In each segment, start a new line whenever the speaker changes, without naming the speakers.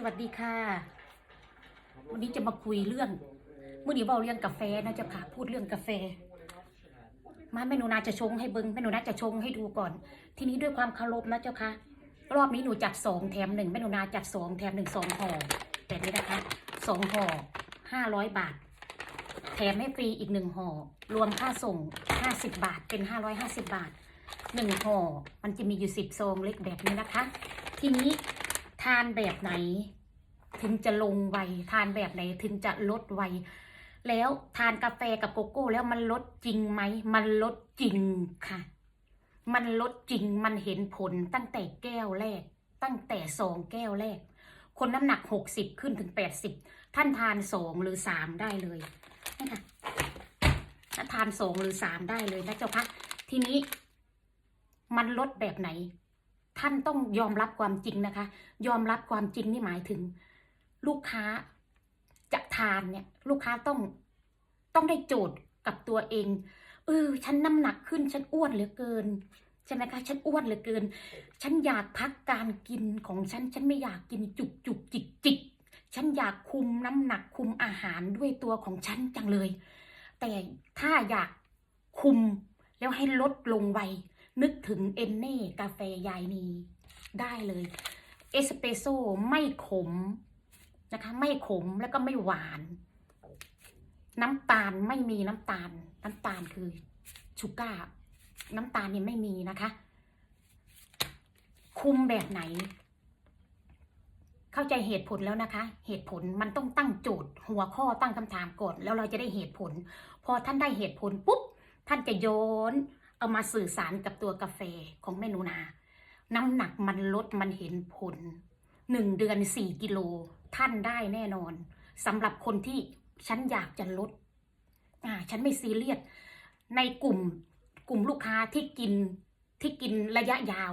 สวัสดีค่ะ วันนี้จะมาคุยเรื่องเมื่อนี้เว่าเรื่องกาแฟนะเจ้าค่ะพูดเรื่องกาแฟ มาแม่หนูนาจะชงให้เบิงแม่หนูนาจะชงให้ดูก่อน ทีนี้ด้วยความเคารพนะเจ้าค่ะรอบนี้หนูจัดสองแถมหนึ่งแม่หนูนาจัดสองแถมหนึ่งสองห่อแบบนี้นะคะสองห่อห้าร้อยบาท แถมให้ฟรีอีกหนึ่งห่อรวมค่าส่งห้าสิบบาทเป็นห้าร้อยห้าสิบบาทหนึ่งห่อมันจะมีอยู่สิบซองเล็กแบบนี้นะคะ ทีนี้ ทานแบบไหน ถึงจะลงไวทานแบบไหนถึงจะลดไวแล้วทานกาแฟกับโกโก้ แล้วมันลดจริงไหม มันลดจริงค่ะ มันลดจริงมันเห็นผลตั้งแต่แก้วแรก ตั้งแต่สองแก้วแรก คนน้ำหนักหกสิบขึ้นถึงแปดสิบท่านทานสองหรือสามได้เลยนี่ค่ะทานสองหรือสามได้เลยนะเจ้าคะทีนี้มันลดแบบไหน ท่านต้องยอมรับความจริงนะคะ ยอมรับความจริงนี่หมายถึง ลูกค้าจะทานเนี่ย ลูกค้าต้องต้องได้โจทย์กับตัวเอง เออ ฉันน้ำหนักขึ้นฉันอ้วนเหลือเกินใช่ไหมคะฉันอ้วนเหลือเกิน ฉันอยากพักการกินของฉัน ฉันไม่อยากกินจุกจุกจิกจิกฉันอยากคุมน้ำหนักคุมอาหารด้วยตัวของฉันจังเลย แต่ถ้าอยากคุมแล้วให้ลดลงไว นึกถึงเอนเน่กาแฟยายนีได้เลย เอสเปรสโซ่ไม่ขมนะคะ ไม่ขมแล้วก็ไม่หวาน น้ำตาลไม่มีน้ำตาล น้ำตาลคือชูก้าน้ำตาลเนี่ยไม่มีนะคะ คุมแบบไหน เข้าใจเหตุผลแล้วนะคะ เหตุผลมันต้องตั้งโจทย์ หัวข้อตั้งคำถามก่อนแล้วเราจะได้เหตุผล พอท่านได้เหตุผลปุ๊บท่านจะโยน เอามาสื่อสารกับตัวกาแฟของแม่หนูนา น้ำหนักมันลดมันเห็นผลหนึ่งเดือนสี่กิโลท่านได้แน่นอนสำหรับคนที่ฉันอยากจะลดอ่าฉันไม่ซีเรียสในกลุ่มกลุ่มลูกค้าที่กินที่กินระยะยาว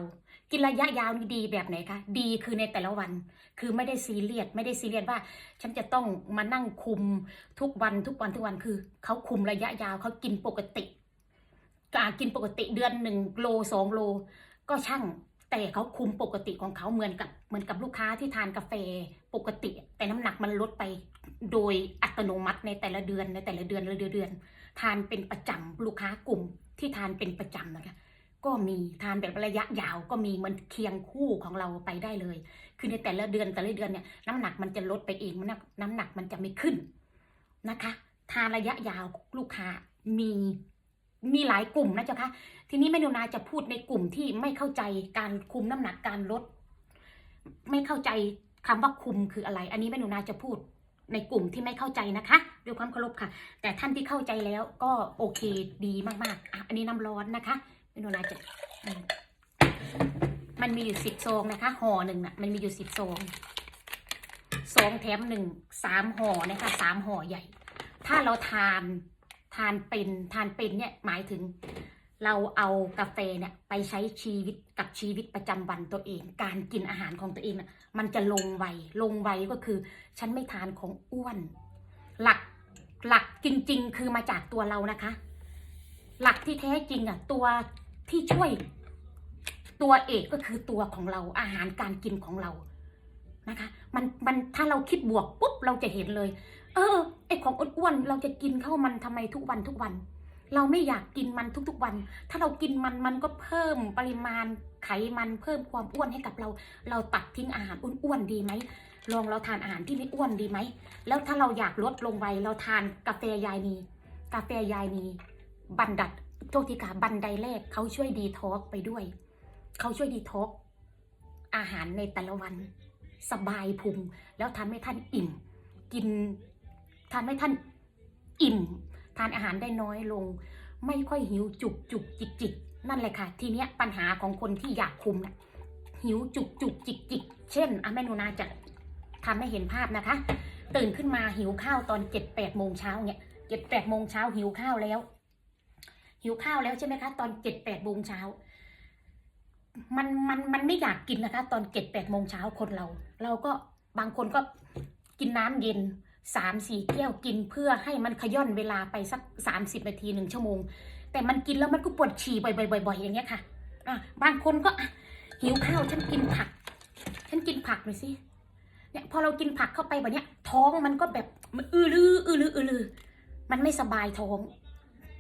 กินระยะยาวนี่ดีแบบไหนคะดีคือในแต่ละวัน คือไม่ได้ซีเรียสไม่ได้ซีเรียสว่า ฉันจะต้องมานั่งคุมทุกวันทุกวันทุกวันคือเขาคุมระยะยาวเขากินปกติ การกินปกติเดือนหนึ่งโลสองโล ก็ช่างแต่เขาคุมปกติของเขาเหมือนกับเหมือนกับลูกค้าที่ทานกาแฟปกติ แต่น้ำหนักมันลดไปโดยอัตโนมัติในแต่ละเดือนในแต่ละเดือนละเดือนเดือนทานเป็นประจำลูกค้ากลุ่มที่ทานเป็นประจำนะคะก็มีทานแบบระยะยาวก็มีมันเคียงคู่ของเราไปได้เลย คือในแต่ละเดือนแต่ละเดือนเนี่ยน้ำหนักมันจะลดไปเองมันน้ำน้ำหนักมันจะไม่ขึ้นนะคะ ทานระยะยาวลูกค้ามี มีหลายกลุ่มนะเจ้าคะทีนี้แม่นูนาจะพูดในกลุ่มที่ไม่เข้าใจการคุมน้ำหนักการลด ไม่เข้าใจคำว่าคุมคืออะไร อันนี้แม่นูนาจะพูดในกลุ่มที่ไม่เข้าใจนะคะด้วยความเคารพค่ะ แต่ท่านที่เข้าใจแล้วก็โอเคดีมากๆอะอันนี้น้ำร้อนนะคะแม่นูนาจะมันมีอยู่สิบซองนะคะห่อหนึ่งน่ะมันมีอยู่สิบซองสองแถมหนึ่งสามห่อนะคะสามห่อใหญ่ ถ้าเราทาน ทานเป็นทานเป็นเนี่ยหมายถึง เราเอากาแฟเนี่ยไปใช้ชีวิตกับชีวิตประจำวันตัวเอง การกินอาหารของตัวเองนะมันจะลงไวลงไวก็คือ ฉันไม่ทานของอ้วน หลักหลักจริง ๆ คือมาจากตัวเรานะคะ หลักที่แท้จริงอะตัวที่ช่วยตัวเอกก็คือตัวของเราอาหารการกินของเรานะคะ มันมันถ้าเราคิดบวกปุ๊บเราจะเห็นเลย เออไอของอ้วนๆเราจะกินเข้าวมันทำไมทุกวันทุกวัน เราไม่อยากกินมันทุกๆวัน ถ้าเรากินมันมันก็เพิ่มปริมาณไขมันเพิ่มความอ้วนให้กับเรา เราตัดทิ้งอาหารอ้วนๆดีไหมลองเราทานอาหารที่ไม่อ้วนดีไหมแล้วถ้าเราอยากลดลงไวเราทานกาแฟยายนีกาแฟยายนีบันดัดโทษทีค่ะบันไดแรกเขาช่วยดีท็อกไปด้วยเขาช่วยดีท็อกอาหารในแต่ละวัน สบายพุงแล้วทำให้ท่านอิ่ม กินานให้ท่านอิ่ม ทานอาหารได้น้อยลง ไม่ค่อยหิวจุกจุกจิกจิกนั่นแหละค่ะ ทีเนี้ยปัญหาของคนที่อยากคุมนะหิวจุกจุกจิกจิกเช่นอะแม่นูนาจะทำให้เห็นภาพนะคะ ตื่นขึ้นมาหิวข้าวตอนเจ็ดแปดโมงเช้าเนี่ยเจ็ดแปดโมงเช้าหิวข้าวแล้ว หิวข้าวแล้วใช่ไหมคะ ตอนเจ็ดแปดโมงเช้ามันมันมันไม่อยากกินนะคะ ตอนเจ็ดแปดโมงเช้าคนเรา เราก็บางคนก็กินน้ำเย็น สามสี่แก้วกินเพื่อให้มันขย่อนเวลาไปสักสามสิบนาทีหนึ่งชั่วโมง แต่มันกินแล้วมันก็ปวดฉี่บ่อยๆอยๆอย่างเงี้ยค่ะอะบางคนก็หิวข้าวฉันกินผัก ฉันกินผักหน่อยสิเนี่ยพอเรากินผักเข้าไปแบบเนี้ย ท้องมันก็แบบมันอือลืออือลืออือลือมันไม่สบายท้อง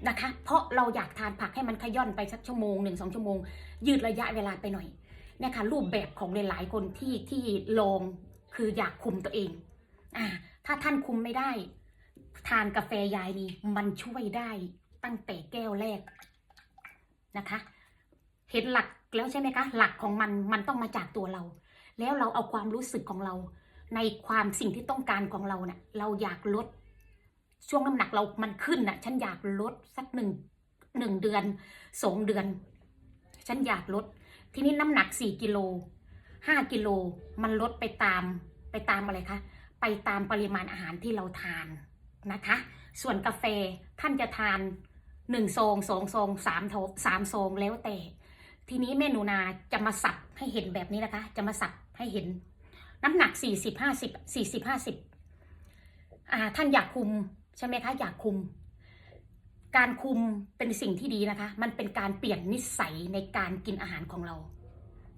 นะคะ เพราะเราอยากทานผักให้มันขย่อนไปสักชั่วโมงหนึ่งสองชั่วโมง ยืดระยะเวลาไปหน่อยเนี่ยค่ะรูปแบบของหลายๆคนที่ที่ลองคืออยากคุมตัวเอง อ่าถ้าท่านคุมไม่ได้ ทานกาแฟยายนี้มันช่วยได้ตั้งแต่แก้วแรกนะคะ เห็นหลักแล้วใช่ไหมคะ หลักของมันมันต้องมาจากตัวเรา แล้วเราเอาความรู้สึกของเรา ในความสิ่งที่ต้องการของเราเนะ่ะเราอยากลด ช่วงน้ำหนักเรามันขึ้นน่ะ ฉันอยากลดสักหนึ่งหนึ่งเดือนสองเดือน ฉันอยากลด ทีนี้น้ำหนักสี่กิโลห้ากิโลมันลดไปตามไปตามอะไรคะ ไปตามปริมาณอาหารที่เราทานนะคะ ส่วนกาแฟท่านจะทานหนึ่งซองสองซองสามโถสามซองแล้วแต่ ทีนี้แม่หนูนาจะมาสับให้เห็นแบบนี้นะคะ จะมาสับให้เห็น น้ำหนักสี่สิบห้าสิบสี่สิบห้าสิบอ่าท่านอยากคุมใช่ไหมคะอยากคุม การคุมเป็นสิ่งที่ดีนะคะ มันเป็นการเปลี่ยนนิสัยในการกินอาหารของเรา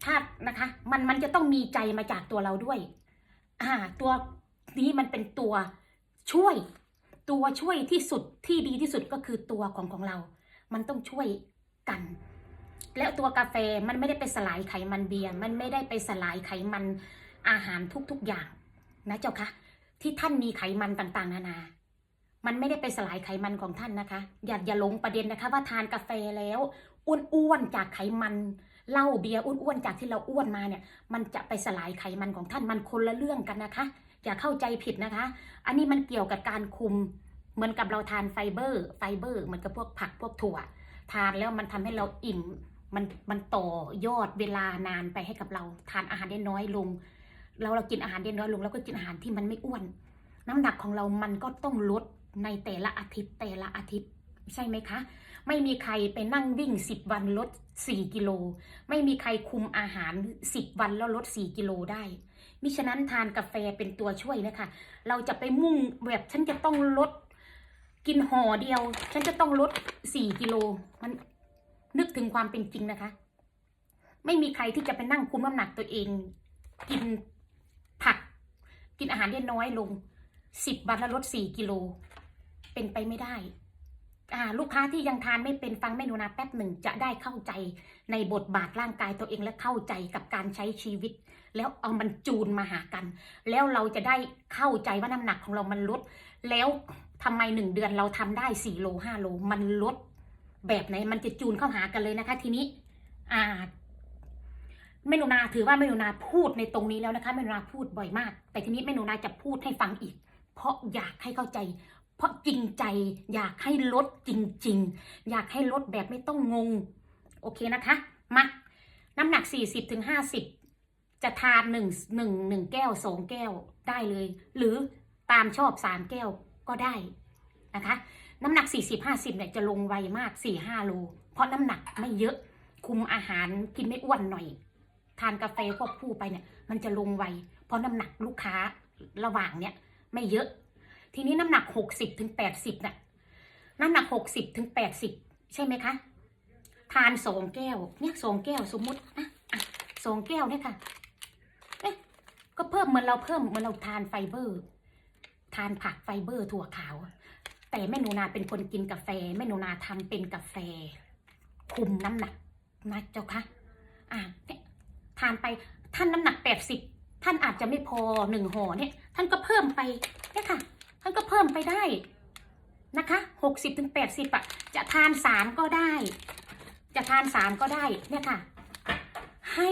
ถ้านะคะ มันมันจะต้องมีใจมาจากตัวเราด้วยอ่าตัว นี้มันเป็นตัวช่วย ตัวช่วยที่สุดที่ดีที่สุดก็คือตัวของของเรา มันต้องช่วยกัน แล้วตัวกาแฟมันไม่ได้ไปสลายไขมันเบียร์มันไม่ได้ไปสลายไขมันอาหารทุกๆอย่าง นะเจ้าคะที่ท่านมีไขมันต่างๆ นานา มันไม่ได้ไปสลายไขมันของท่านนะคะ อย่าอย่าหลงประเด็นนะคะ ว่าทานกาแฟแล้วอ้วนๆจากไขมันเหล้าเบียร์อ้วนๆจากที่เราอ้วนมาเนี่ย มันจะไปสลายไขมันของท่านมันคนละเรื่องกันนะคะ อย่าเข้าใจผิดนะคะ อันนี้มันเกี่ยวกับการคุม เหมือนกับเราทานไฟเบอร์ ไฟเบอร์เหมือนกับพวกผักพวกถั่ว ทานแล้วมันทำให้เราอิ่ม มันมันต่อยอดเวลานานไปให้กับเรา ทานอาหารได้น้อยลง เราเรากินอาหารได้น้อยลง แล้วก็กินอาหารที่มันไม่อ้วน น้ำหนักของเรามันก็ต้องลดในแต่ละอาทิตย์แต่ละอาทิตย์ใช่ไหมคะ ไม่มีใครไปนั่งวิ่ง 10 วันลด 4 กิโล ไม่มีใครคุมอาหาร 10 วันแล้วลด 4 กิโลได้ มิฉะนั้นทานกาแฟเป็นตัวช่วยนะคะ เราจะไปมุ่งแบบฉันจะต้องลด กินห่อเดียว ฉันจะต้องลด4กิโลมันนึกถึงความเป็นจริงนะคะ ไม่มีใครที่จะไปนั่งคุมน้ำหนักตัวเอง กินผัก กินอาหารได้น้อยลง10วันแล้วลด4กิโล เป็นไปไม่ได้ ลูกค้าที่ยังทานไม่เป็นฟังแม่นูนาแป๊บหนึ่งจะได้เข้าใจในบทบาทร่างกายตัวเองและเข้าใจกับการใช้ชีวิต แล้วเอามันจูนมาหากัน แล้วเราจะได้เข้าใจว่าน้ำหนักของเรามันลด แล้วทำไมหนึ่งเดือนเราทำได้สี่โลห้าโลมันลด แบบไหนมันจะจูนเข้าหากันเลยนะคะ ทีนี้อ่าแม่นูนาถือว่าแม่นูนาพูดในตรงนี้แล้วนะคะแม่นูนาพูดบ่อยมาก แต่ทีนี้แม่นูนาจะพูดให้ฟังอีก เพราะอยากให้เข้าใจ เพราะจริงใจอยากให้ลดจริง ๆ อยากให้ลดแบบไม่ต้องงง โอเคนะคะ มา น้ำหนัก 40-50ถึง50จะทานหนึ่งหนึ่งหนึ่งแก้วสองแก้วได้เลย หรือตามชอบสามแก้วก็ได้นะคะ น้ำหนัก 40-50เนี่ยจะลงไวมาก 4-5โลเพราะน้ำหนักไม่เยอะคุมอาหารกินไม่อ้วนหน่อย ทานกาแฟควบคู่ไปเนี่ย มันจะลงไวเพราะน้ำหนักลูกค้าระหว่างเนี่ยไม่เยอะ ทีนี้น้ำหนัก60ถึง80น่ะน้ำหนัก60ถึง80ใช่ไหมคะ ทานสองแก้ว เนี่ยสองแก้วสมมติอะสองแก้วเนี่ยค่ะเอ๊ะก็เพิ่มเหมือนเราเพิ่มเหมือนเราทานไฟเบอร์ ทานผักไฟเบอร์ถั่วขาว แต่แม่หนูนาเป็นคนกินกาแฟแม่หนูนาทำเป็นกาแฟ คุมน้ำหนักนะเจ้าคะอะเนี่ยทานไปท่านน้ำหนักแปดสิบท่านอาจจะไม่พอหนึ่งห่อเนี่ย ท่านก็เพิ่มไปเนี่ยค่ะ ท่านก็เพิ่มไปได้นะคะหกสิบถึงแปดสิบอะ จะทานสามก็ได้ จะทานสามก็ได้เนี่ยค่ะ ให้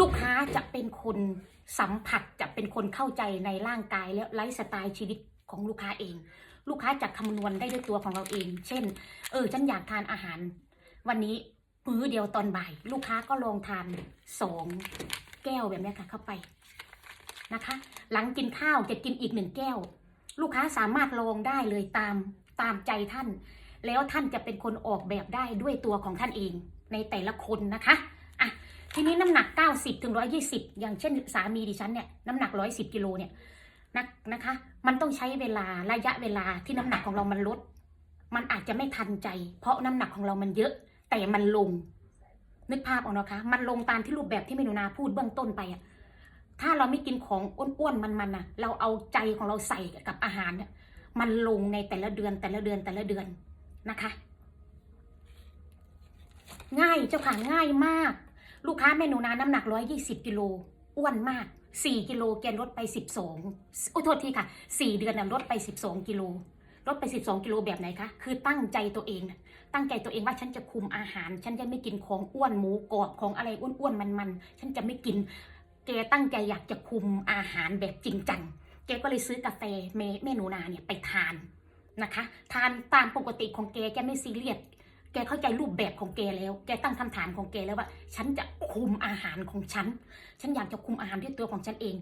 ลูกค้าจะเป็นคนสัมผัสจะเป็นคนเข้าใจในร่างกายและไลฟ์สไตล์ชีวิตของลูกค้าเอง ลูกค้าจะคำนวณได้ด้วยตัวของเราเอง เช่น เออฉันอยากทานอาหาร วันนี้มื้อเดียวตอนบ่าย ลูกค้าก็ลองทานสองแก้วแบบนี้ค่ะเข้าไปนะคะ หลังกินข้าวจะกินอีกหนึ่งแก้ว ลูกค้าสามารถลองได้เลยตามตามใจท่าน แล้วท่านจะเป็นคนออกแบบได้ด้วยตัวของท่านเองในแต่ละคนนะคะอะทีนี้น้ำหนัก 90ถึง120 อย่างเช่นสามีดิฉันเนี่ยน้ำหนัก 110กิโลเนี่ยนะนะคะ มันต้องใช้เวลาระยะเวลาที่น้ำหนักของเรามันลด มันอาจจะไม่ทันใจ เพราะน้ำหนักของเรามันเยอะ แต่มันลง นึกภาพออกนะคะ มันลงตามที่รูปแบบที่เมนูนาพูดเบื้องต้นไปอะ ถ้าเราไม่กินของอ้วนๆมันๆนะเราเอาใจของเราใส่กับอาหารเนี่ยมันลงในแต่ละเดือนแต่ละเดือนแต่ละเดือนนะคะ ง่ายเจ้าค่ะง่ายมาก ลูกค้าแม่หนูนาน้ำหนัก120กิโลอ้วนมาก4กิโลแกลดไป12โอ้โทษทีค่ะ4เดือนน่ะลดไป12กิโลลดไป 12 กิโลแบบไหนคะ คือตั้งใจตัวเอง ตั้งใจตัวเองว่าฉันจะคุมอาหาร ฉันจะไม่กินของอ้วนหมูกรอบของอะไรอ้วนๆมันๆ ฉันจะไม่กิน แกตั้งใจอยากจะคุมอาหารแบบจริงจัง แกก็เลยซื้อกาแฟเมแม่หนูนาเนี่ยไปทานนะคะ ทานตามปกติของแกแกไม่ซีเรียส แกเข้าใจรูปแบบของแกแล้ว แกตั้งคำถามของแกแล้วว่า ฉันจะคุมอาหารของฉัน ฉันอยากจะคุมอาหารด้วยตัวของฉันเอง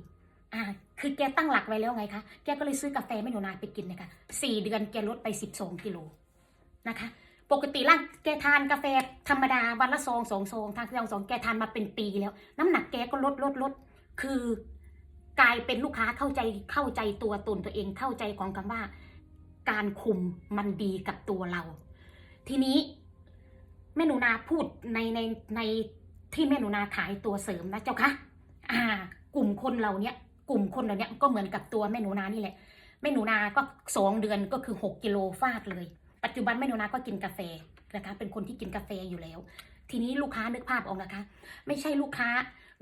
อ่า คือแกตั้งหลักไว้แล้วไงคะ แกก็เลยซื้อกาแฟไม่หนูนาไปกินนะคะสี่เดือนแกลดไปสิบสองกิโลนะคะ ปกติร่างแกทานกาแฟธรรมดาวันละซองสองซองทานซองสองแกทานมาเป็นปีแล้ว น้ำหนักแกก็ลดลดลดคือกลายเป็นลูกค้าเข้าใจเข้าใจตัวตนตัวเองเข้าใจของคำว่า การคุมมันดีกับตัวเรา ทีนี้แม่หนูนาพูดในในในที่แม่หนูนาขายตัวเสริมนะเจ้าคะอ่า กลุ่มคนเราเนี้ยกลุ่มคนเราเนี้ยก็เหมือนกับตัวแม่หนูนานี่แหละแม่หนูนาก็สองเดือนก็คือหกกิโลฟาดเลย ปัจจุบันแม่หนูนาก็กินกาแฟนะคะ เป็นคนที่กินกาแฟอยู่แล้ว ทีนี้ลูกค้านึกภาพออกนะคะ ไม่ใช่ลูกค้า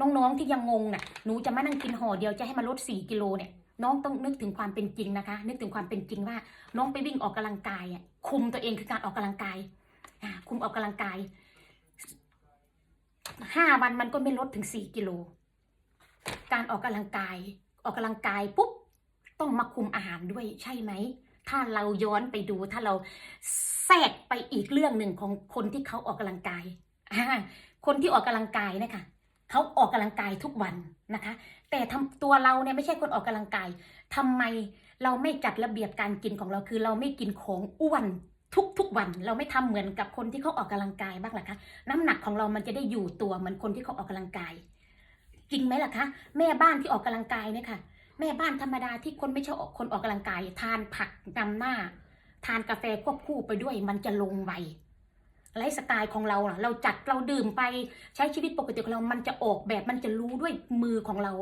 น้องๆที่ยังงงน่ะหนูจะมานั่งกินห่อเดียวจะให้มาลดสี่กิโลเนี่ยน้องต้องนึกถึงความเป็นจริงนะคะ นึกถึงความเป็นจริงว่า น้องไปวิ่งออกกำลังกายอะคุมตัวเองคือการออกกำลังกายอ่าคุมออกกำลังกายห้าวันมันก็ไม่ลดถึงสี่กิโล การออกกำลังกาย ออกกำลังกายปุ๊บต้องมาคุมอาหารด้วยใช่ไหม ถ้าเราย้อนไปดูถ้าเราแทรกไปอีกเรื่องหนึ่งของคนที่เขาออกกำลังกาย คนที่ออกกำลังกายนะคะเขาออกกำลังกายทุกวันนะคะ แต่ทำตัวเราเนี่ยไม่ใช่คนออกกำลังกายทำไมเราไม่จัดระเบียบการกินของเราคือเราไม่กินของอ้วนทุกทุกวันเราไม่ทำเหมือนกับคนที่เขาออกกำลังกายบ้างล่ะคะน้ำหนักของเรามันจะได้อยู่ตัวเหมือนคนที่เขาออกกำลังกาย จริงไหมล่ะคะ แม่บ้านที่ออกกำลังกายเนี่ยค่ะ แม่บ้านธรรมดาที่คนไม่ชอบออกคนออกกำลังกาย ทานผักนำหน้า ทานกาแฟควบคู่ไปด้วยมันจะลงไวไลฟ์สไตล์ของเราเราจัดเราดื่มไปใช้ชีวิตปกติของเรา มันจะออกแบบมันจะรู้ด้วยมือของเรา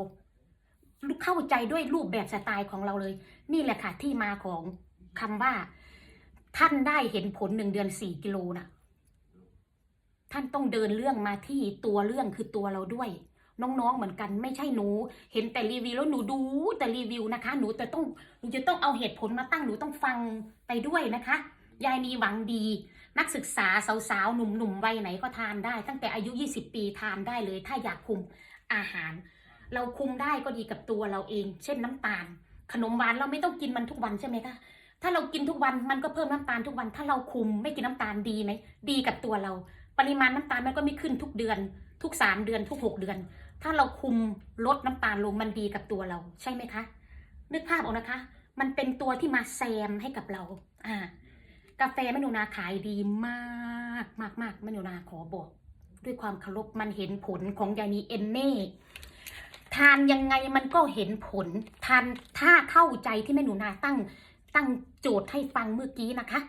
เข้าใจด้วยรูปแบบสไตล์ของเราเลย นี่แหละค่ะที่มาของคำว่า ท่านได้เห็นผลหนึ่งเดือนสี่กิโลน่ะ ท่านต้องเดินเรื่องมาที่ตัวเรื่องคือตัวเราด้วย น้องๆเหมือนกันไม่ใช่หนู เห็นแต่รีวิวแล้วหนูดูแต่รีวิวนะคะ หนูแต่ต้องหนูจะต้องเอาเหตุผลมาตั้งหนูต้องฟังไปด้วยนะคะ ยายนีหวังดี นักศึกษาสาวๆหนุ่มๆวัยไหนก็ทานได้ ตั้งแต่อายุ 20 ปีทานได้เลย ถ้าอยากคุมอาหาร เราคุมได้ก็ดีกับตัวเราเอง เช่นน้ำตาล ขนมหวานเราไม่ต้องกินมันทุกวันใช่ไหมคะถ้าเรากินทุกวันมันก็เพิ่มน้ำตาลทุกวันถ้าเราคุมไม่กินน้ำตาลดีไหมดีกับตัวเรา ปริมาณน้ำตาลมันก็ไม่ขึ้นทุกเดือน ทุกสามเดือนทุกหกเดือน ถ้าเราคุมลดน้ำตาลลงมันดีกับตัวเรา ใช่ไหมคะ นึกภาพออกนะคะ มันเป็นตัวที่มาแซมให้กับเรา อ่า กาแฟแม่นูนาขายดีมากมากมากแม่นูนาขอบอก ด้วยความเคารพมันเห็นผลของยานีเอนเน่ทานยังไงมันก็เห็นผลทานถ้าเข้าใจที่แม่หนูนาตั้งตั้งโจทย์ให้ฟังเมื่อกี้นะคะ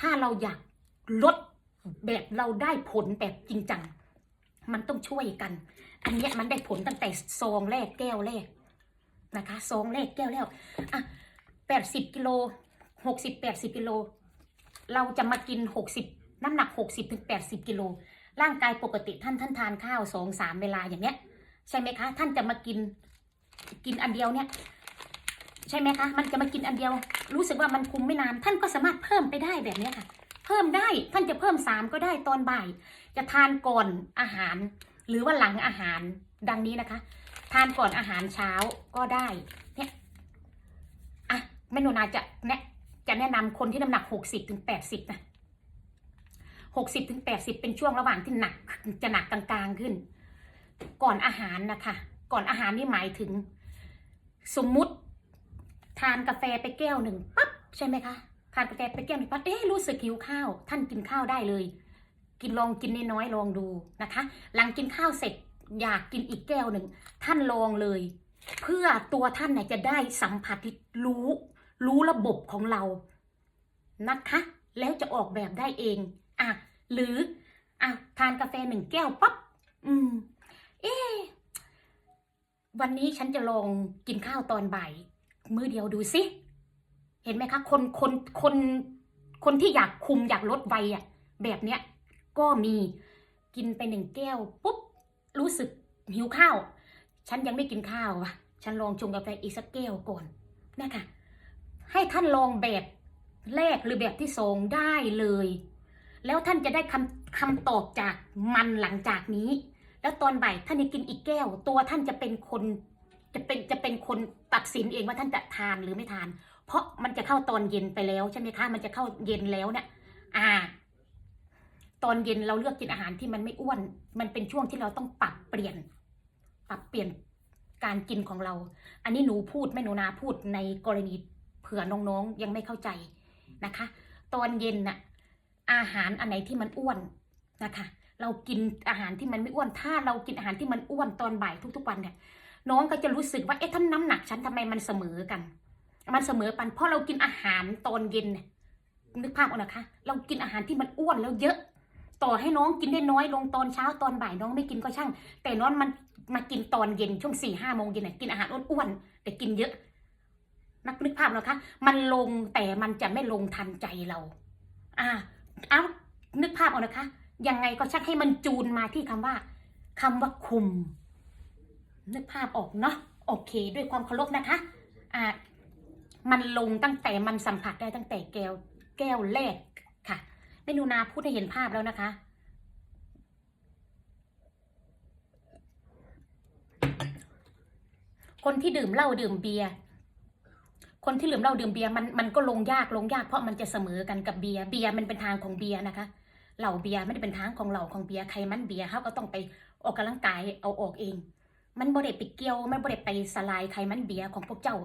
ถ้าเราอยากลดแบบเราได้ผลแบบจริงจัง มันต้องช่วยกัน อันเนี้ยมันได้ผลตั้งแต่ซองแรกแก้วแรกนะคะซองแรกแก้วแล้วอะแปดสิบกิโลหกสิบแปดสิบกิโลเราจะมากินหกสิบน้ำหนักหกสิบถึงแปดสิบกิโลร่างกายปกติท่านท่านทานข้าวสองสามเวลาอย่างเนี้ย ใช่ไหมคะ ท่านจะมากินกินอันเดียวเนี่ย ใช่ไหมคะ มันจะมากินอันเดียว รู้สึกว่ามันคุมไม่นาน ท่านก็สามารถเพิ่มไปได้แบบเนี้ยค่ะ เพิ่มได้ท่านจะเพิ่มสามก็ได้ตอนบ่าย จะทานก่อนอาหาร หรือว่าหลังอาหารดังนี้นะคะ ทานก่อนอาหารเช้าก็ได้เนี่ยอะแม่นูนาจะแนะจะแนะนำคนที่น้ำหนักหกสิบถึงแปดสิบนะหกสิบถึงแปดสิบเป็นช่วงระหว่างที่หนักจะหนักกลางๆขึ้น ก่อนอาหารนะคะ ก่อนอาหารนี่หมายถึง สมมุติทานกาแฟไปแก้วหนึ่งปั๊บใช่ไหมคะทานกาแฟไปแก้วหนึ่งปั๊บเอ๊ะรู้สึกหิวข้าว ท่านกินข้าวได้เลย กินลองกินน้อยๆลองดูนะคะ หลังกินข้าวเสร็จอยากกินอีกแก้วหนึ่งท่านลองเลย เพื่อตัวท่านเนี่ยจะได้สัมผัสรู้ รู้ระบบของเรานะคะ แล้วจะออกแบบได้เองอะหรืออะทานกาแฟหนึ่งแก้วปั๊บอืม เอ๊ะวันนี้ฉันจะลองกินข้าวตอนบ่ายมื้อเดียวดูสิเห็นไหมคะ คนคนคนคนที่อยากคุมอยากลดไวอะแบบเนี้ย ก็มีกินไปหนึ่งแก้วปุ๊บรู้สึกหิวข้าว ฉันยังไม่กินข้าวอะ ฉันลองชงกาแฟอีกสักแก้วก่อนนะคะให้ท่านลองแบบแรกหรือแบบที่สองได้เลย แล้วท่านจะได้คำคำตอบจากมันหลังจากนี้ แล้วตอนบ่ายท่านจะกินอีกแก้ว ตัวท่านจะเป็นคนจะเป็นจะเป็นคนตัดสินเองว่าท่านจะทานหรือไม่ทาน เพราะมันจะเข้าตอนเย็นไปแล้วใช่ไหมคะ มันจะเข้าเย็นแล้วเนี่ยอ่า ตอนเย็นเราเลือกกินอาหารที่มันไม่อ้วน มันเป็นช่วงที่เราต้องปรับเปลี่ยน ปรับเปลี่ยนการกินของเรา อันนี้หนูพูดไม่หนูนาพูดในกรณีเผื่อน้องๆยังไม่เข้าใจนะคะ ตอนเย็นน่ะอาหารอันไหนที่มันอ้วนนะคะ เรากินอาหารที่มันไม่อ้วน ถ้าเรากินอาหารที่มันอ้วนตอนบ่ายทุกๆวันเนี่ย น้องก็จะรู้สึกว่าเอ๊ะท่านน้ำหนักฉันทำไมมันเสมอกัน มันเสมอปันเพราะเรากินอาหารตอนเย็นเนี่ยนึกภาพออกนะคะ เรากินอาหารที่มันอ้วนแล้วเยอะ ต่อให้น้องกินได้น้อยลงตอนเช้าตอนบ่ายน้องไม่กินก็ช่าง แต่น้องมันมากินตอนเย็นช่วงสี่ห้าโมงเย็นเนี่ยกินอาหารอ้วนๆแต่กินเยอะ นักนึกภาพนะคะ มันลงแต่มันจะไม่ลงทันใจเรา อ่าเอานึกภาพเอานะคะ ยังไงก็ชักให้มันจูนมาที่คำว่าคำว่าคุม นึกภาพออกเนาะโอเค ด้วยความเคารพนะคะ อ่า มันลงตั้งแต่มันสัมผัสได้ตั้งแต่แก้ว แก้วแรก ค่นูนาพูดให้เห็นภาพแล้วนะคะ คนที่ดื่มเหล้าดื่มเบียร์คนที่ดื่มเหล้าดื่มเบียร์มันมันก็ลงยากลงยากเพราะมันจะเสมอกันกับเบียร์เบียร์มันเป็นทางของเบียร์นะคะเหล้าเบียร์ไม่ได้เป็นทางของเหล้าของเบียร์ใครมันเบียร์เขาก็ต้องไปออกกำลังกายเอาออกเอง มันบ่ได้ไปเกี่ยวมันบ่ได้ไปสลายไขมันเบียร์ของพวกเจ้า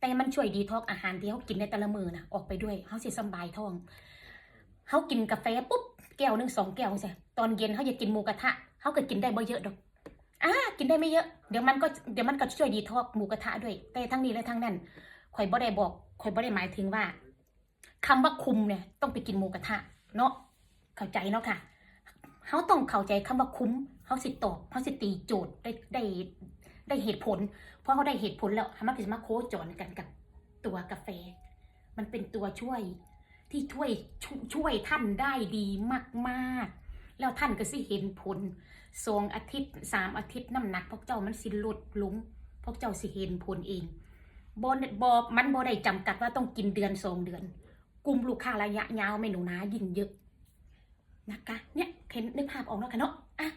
แต่มันช่วยดีท็อกอาหารที่เขากินในแต่ละมือนะออกไปด้วยเขาสิสบายท้อง เขากินกาแฟปุ๊บแก้วหนึ่งสองแก้วใช่ตอนเย็นเขาอยากกินหมูกระทะเขาก็กินได้บ่เยอะดอกอ่ากินได้ไม่เยอะ เดี๋ยวมันก็เดี๋ยวมันก็ช่วยดีทอกหมูกระทะด้วย แต่ทั้งนี้และทั้งนั้นข่อยบ่ได้บอกข่อยบ่ได้หมายถึงว่าคำว่าคุมเนี่ยต้องไปกินหมูกระทะเนาะเข้าใจเนาะค่ะเขาต้องเข้าใจคำว่าคุ้มเขาสิตอบเขาสิตีโจทย์ได้ได้ได้เหตุผล เพราะเขาได้เหตุผลแล้วมักจะมาโคจรกันกับตัวกาแฟ มันเป็นตัวช่วย ที่ช่วยชช่วยท่านได้ดีมากๆ แล้วท่านก็สิเห็นผลสองอาทิตย์สามอาทิตย์น้ำหนัก พวกเจ้ามันสิลดลงพวกเจ้าสิเห็นผลเองบอบอมันบอได้จำกัดว่าต้องกินเดือนสองเดือน กลุ่มลูกค้าระยะยาวไม่หนูนะยิ่งเยอะนะคะเนี่ยเห็นนึกภาพออกแล้วกันเนาะอะ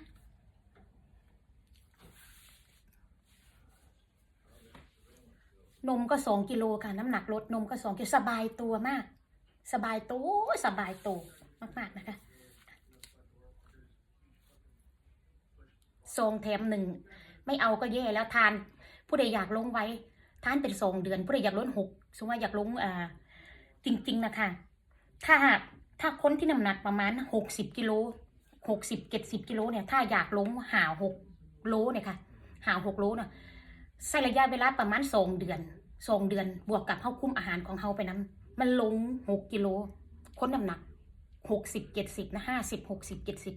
นมก็สองกิโลค่ะ น้ำหนักลดนมก็สองกิโลสบายตัวมาก สบายตัวสบายตัวมากๆนะคะซองแถมหนึ่งไม่เอาก็แย่แล้วทาน ผู้ใดอยากลงไว้ทานเป็นสองเดือน ผู้ใดอยากลดหกสมมติว่าอยากลงอ่าจริง ๆ นะคะ ถ้าถ้าคนที่น้ำหนักประมาณหกสิบกิโลหกสิบเจ็ดสิบกิโลเนี่ย ถ้าอยากลงหาหกโลเนี่ยค่ะ หาหกโลเนาะใช้ระยะเวลาประมาณสองเดือนสองเดือนบวกกับเข้าคุ้มอาหารของเขาไปนั้น มันลงหกกิโลคนน้ำหนักหกสิบเจ็ดสิบนะห้าสิบหกสิบเจ็ดสิบ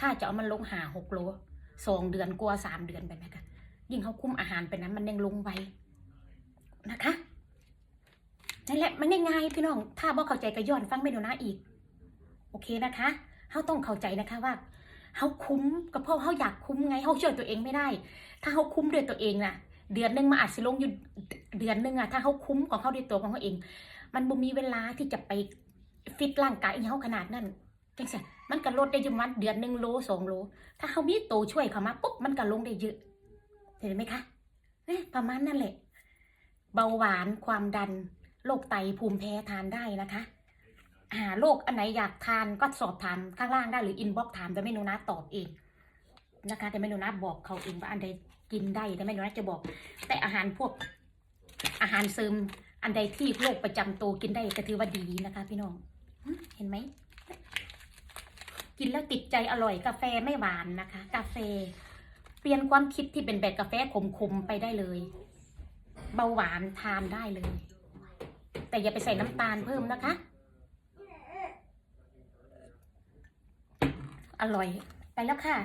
ถ้าจะเอามันลงหาหกโลสองเดือนกว่าสามเดือนไปไหมคะยิ่งเขาคุมอาหารไปนั้นมันยังลงไวนะคะนั่นแหละมันง่ายพี่น้อง ถ้าบ่เข้าใจก็ย้อนฟังไม่ดูนะอีก โอเคนะคะเขาต้องเข้าใจนะคะว่าเขาคุ้มก็เพราะเขาอยากคุ้มไงเขาช่วยตัวเองไม่ได้ ถ้าเขาคุ้มด้วยตัวเองน่ะเดือนหนึ่งมาอาจสิลงอยู่เดือนหนึ่งอะถ้าเขาคุ้มของเขาด้วยตัวของเขาเอง มันบ่มีเวลาที่จะไปฟิตร่างกายเขาขนาดนั้นจังสิมันก็ลดได้อยู่ประมันเดือนหนึ่งโลสองโล ถ้าเขามีโตช่วยเขามาปุ๊บมันก็ลงได้เยอะ เห็นไหมคะเนี่ยประมาณนั่นแหละ เบาหวานความดันโรคไตภูมิแพ้ทานได้นะคะอ่าโรคอันไหนอยากทานก็สอบถามข้างล่างได้หรืออินบ็อกถามแต่ไม่นูนะตอบเองนะคะ แต่ไม่นูนะบอกเขาเองว่าอันใดกินได้แต่ไม่นูนะจะบอก แต่อาหารพวกอาหารเสริม อันใดที่โรคประจำตัวกินได้ก็ถือว่าดีนะคะ พี่น้องเห็นไหม กินแล้วติดใจอร่อยกาแฟไม่หวานนะคะ กาแฟ เปลี่ยนความคิดที่เป็นแบบกาแฟขมๆไปได้เลย เบาหวานทานได้เลย แต่อย่าไปใส่น้ำตาลเพิ่มนะคะ อร่อยไปแล้วค่ะ